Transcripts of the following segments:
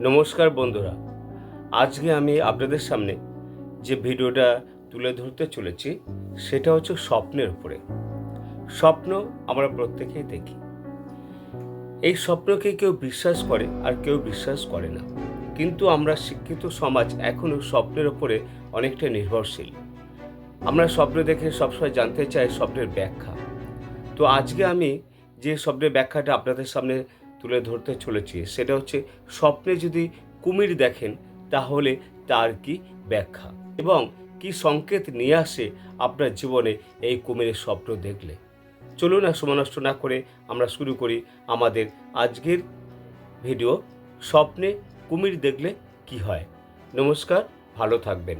নমস্কার বন্ধুরা। আজকে আমি আপনাদের সামনে যে ভিডিওটা তুলে ধরতে চলেছি, সেটা হচ্ছে স্বপ্নের উপরে। স্বপ্ন আমরা প্রত্যেকেই দেখি। এই স্বপ্নকে কেউ বিশ্বাস করে আর কেউ বিশ্বাস করে না। কিন্তু আমরা শিক্ষিত সমাজ এখনও স্বপ্নের ওপরে অনেকটা নির্ভরশীল। আমরা স্বপ্ন দেখে সবসময় জানতে চাই স্বপ্নের ব্যাখ্যা। তো আজকে আমি যে স্বপ্নের ব্যাখ্যাটা আপনাদের সামনে তুলে ধরতে চলেছি। সেটা হচ্ছে, স্বপ্নে যদি কুমির দেখেন, তাহলে তার কি ব্যাখ্যা? এবং কি সংকেত নিয়ে আসে আপনার জীবনে এই কুমিরের স্বপ্ন দেখলে? চলুন আর সময় নষ্ট না করে আমরা শুরু করি আমাদের আজকের ভিডিও, স্বপ্নে কুমির দেখলে কি হয়? নমস্কার, ভালো থাকবেন।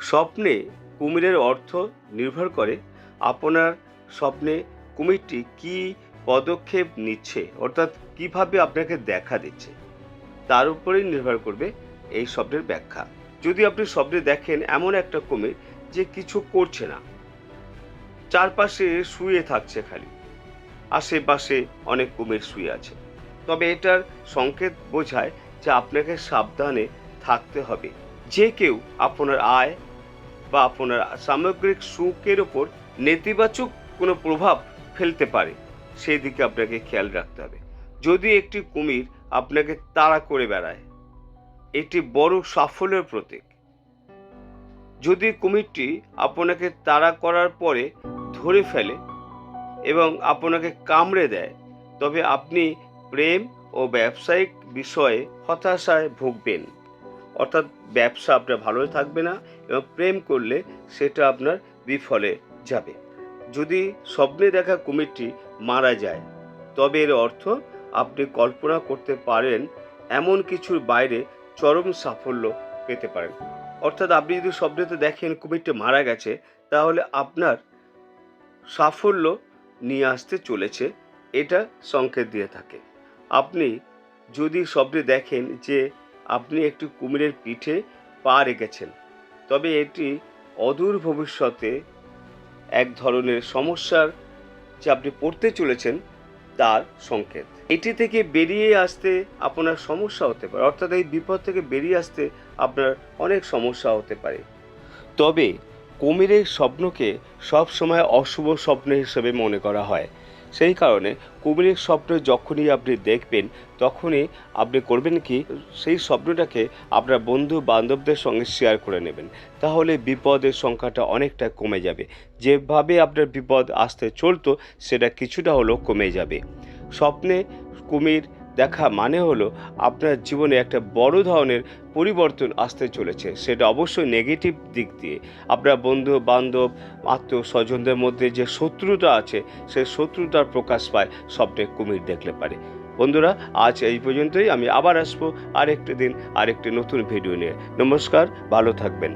স্বপ্নে কুমিরের অর্থ নির্ভর করে আপনার স্বপ্নে কুমিরটি কি পদক্ষেপ নিচ্ছে, অর্থাৎ কীভাবে আপনাকে দেখা দিচ্ছে, তার উপরেই নির্ভর করবে এই শব্দের ব্যাখ্যা। যদি আপনি শব্দে দেখেন এমন একটা কুমির যে কিছু করছে না, চারপাশে শুয়ে থাকছে খালি, আশেপাশে অনেক কুমির শুয়ে আছে, তবে এটার সংকেত বোঝায় যে আপনাকে সাবধানে থাকতে হবে। যে কেউ আপনার আয় বা আপনার সামগ্রিক সুখের ওপর নেতিবাচক কোনো প্রভাব ফেলতে পারে সেই দিকে আপনাকে খেয়াল রাখতে হবে। যদি একটি কুমির আপনাকে তাড়া করে বেড়ায় এটি বড় সাফল্যের প্রতীক। যদি কুমিরটি আপনাকে তাড়া করার পরে ধরে ফেলে এবং আপনাকে কামড়ে দেয়, তবে আপনি প্রেম ও ব্যবসায়িক বিষয়ে হতাশায় ভুগবেন। অর্থাৎ ব্যবসা আপনার ভালোই থাকবে না এবং প্রেম করলে সেটা আপনার বিফলে যাবে। যদি স্বপ্নে দেখা কুমিরটি মারা যায়, তবে এর অর্থ আপনি কল্পনা করতে পারেন এমন কিছুর বাইরে চরম সাফল্য পেতে পারেন। অর্থাৎ আপনি যদি স্বপ্নেতে দেখেন কুমিরটি মারা গেছে, তাহলে আপনার সাফল্য নিয়ে আসতে চলেছে, এটা সংকেত দিয়ে থাকে। আপনি যদি স্বপ্নে দেখেন যে আপনি একটি কুমিরের পিঠে পা রেখেছেন, তবে এটি অদূর ভবিষ্যতে এক ধরনের সমস্যার যে আপনি পড়তে চলেছেন তার সংকেত। এটি থেকে বেরিয়ে আসতে আপনার সমস্যা হতে পারে, অর্থাৎ এই বিপদ থেকে বেরিয়ে আসতে আপনার অনেক সমস্যা হতে পারে। তবে কুমিরের স্বপ্নকে সবসময় অশুভ স্বপ্ন হিসেবে মনে করা হয়। সেই কারণে কুমিরের স্বপ্ন যখনই আপনি দেখবেন, তখনই আপনি করবেন কি, সেই স্বপ্নটাকে আপনার বন্ধু বান্ধবদের সঙ্গে শেয়ার করে নেবেন। তাহলে বিপদের সংখ্যাটা অনেকটা কমে যাবে। যেভাবে আপনার বিপদ আসতে চলতো, সেটা কিছুটা হলেও কমে যাবে। স্বপ্নে কুমির দেখা মানে হলো আপনার জীবনে একটা বড় ধরনের পরিবর্তন আসতে চলেছে। সেটা অবশ্যই নেগেটিভ দিক দিয়ে। আপনার বন্ধু, বান্ধব, আত্মীয় স্বজনদের মধ্যে যে শত্রুতা আছে সেই শত্রুতার প্রকাশ পায় স্বপ্নে কুমির দেখলে পারে। বন্ধুরা, আজ এই পর্যন্তই। আমি আবার আসব আরেকটি দিন, আরেকটি নতুন ভিডিও নিয়ে। নমস্কার, ভালো থাকবেন।